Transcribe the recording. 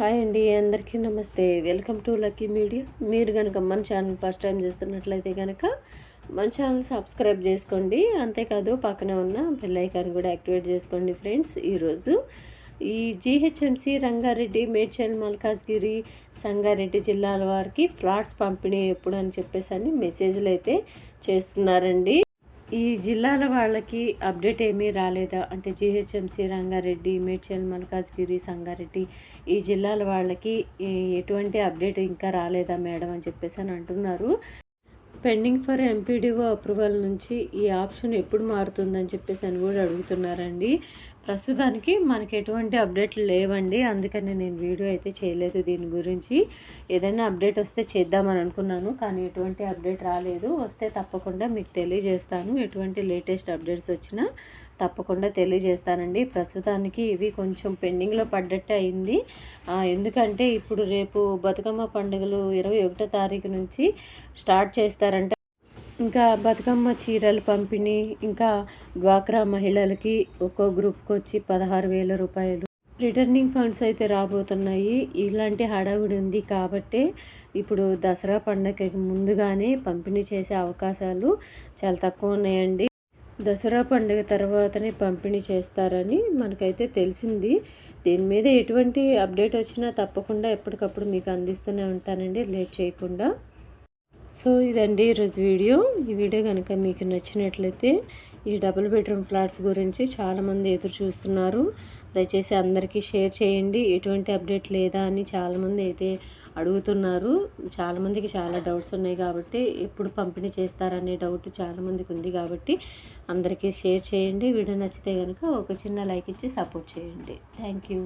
Hi అండి అందరికీ నమస్తే. Welcome to lucky media. మీరు కనుక మన ఛానల్ ఫస్ట్ టైం చేస్తున్నట్లయితే కనుక మన ఛానల్ సబ్స్క్రైబ్ చేసుకోండి. అంతేకాదు పక్కనే ఉన్న బెల్ ఐకాన్ కూడా యాక్టివేట్ చేసుకోండి ఫ్రెండ్స్. ఈరోజు ఈ జీహెచ్ఎంసీ రంగారెడ్డి మేడ్చల్ మల్కాజ్గిరి సంగారెడ్డి జిల్లాల వారికి ఫ్లాట్స్ పంపిణీ ఎప్పుడు అని చెప్పేసి అని మెసేజ్లు అయితే చేస్తున్నారండి. ఈ జిల్లాల వాళ్ళకి అప్డేట్ ఏమీ రాలేదా? అంటే జిహెచ్ఎంసీ రంగారెడ్డి మేడ్చల్ మల్కాజ్గిరి సంగారెడ్డి ఈ జిల్లాల వాళ్ళకి ఎటువంటి అప్డేట్ ఇంకా రాలేదా మేడం అని చెప్పేసి అని అంటున్నారు. పెండింగ్ ఫర్ ఎంపీడీఓ అప్రూవల్ నుంచి ఈ ఆప్షన్ ఎప్పుడు మారుతుందని చెప్పేసి అని కూడా అడుగుతున్నారండి. ప్రస్తుతానికి మనకి ఎటువంటి అప్డేట్లు లేవండి. అందుకని నేను వీడియో అయితే చేయలేదు దీని గురించి. ఏదైనా అప్డేట్ వస్తే చేద్దామని అనుకున్నాను కానీ ఎటువంటి అప్డేట్ రాలేదు. వస్తే తప్పకుండా మీకు తెలియజేస్తాను ఎటువంటి లేటెస్ట్ అప్డేట్స్ వచ్చినా. తప్పకుండా తెలియజేస్తానండి. ప్రస్తుతానికి ఇవి కొంచెం పెండింగ్లో పడ్డట్టే అయింది. ఎందుకంటే ఇప్పుడు రేపు బతుకమ్మ పండుగలు ఇరవై ఒకటో తారీఖు నుంచి స్టార్ట్ చేస్తారంట. ఇంకా బతుకమ్మ చీరలు పంపిణీ ఇంకా డ్వాక్రా మహిళలకి ఒక్కో గ్రూప్కి వచ్చి పదహారు వేల రూపాయలు. రిటర్నింగ్ ఫండ్స్ అయితే రాబోతున్నాయి. ఇలాంటి హడావిడి ఉంది కాబట్టే ఇప్పుడు దసరా పండగకి ముందుగానే పంపిణీ చేసే అవకాశాలు చాలా తక్కువ ఉన్నాయండి. దసరా పండుగ తర్వాతనే పంపిణీ చేస్తారని మనకైతే తెలిసింది. దీని మీద ఎటువంటి అప్డేట్ వచ్చినా తప్పకుండా ఎప్పటికప్పుడు మీకు అందిస్తూనే ఉంటానండి. లేట్ చేయకుండా. సో ఇదండి ఈరోజు వీడియో. ఈ వీడియో కనుక మీకు నచ్చినట్లయితే ఈ డబుల్ బెడ్రూమ్ ఫ్లాట్స్ గురించి చాలామంది ఎదురు చూస్తున్నారు. దయచేసి అందరికీ షేర్ చేయండి. ఎటువంటి అప్డేట్ లేదా అని చాలామంది అయితే అడుగుతున్నారు. చాలామందికి చాలా డౌట్స్ ఉన్నాయి కాబట్టి ఎప్పుడు పంపిణీ చేస్తారనే డౌట్ చాలామందికి ఉంది కాబట్టి అందరికీ షేర్ చేయండి. వీడియో నచ్చితే కనుక ఒక చిన్న లైక్ ఇచ్చి సపోర్ట్ చేయండి. Thank you.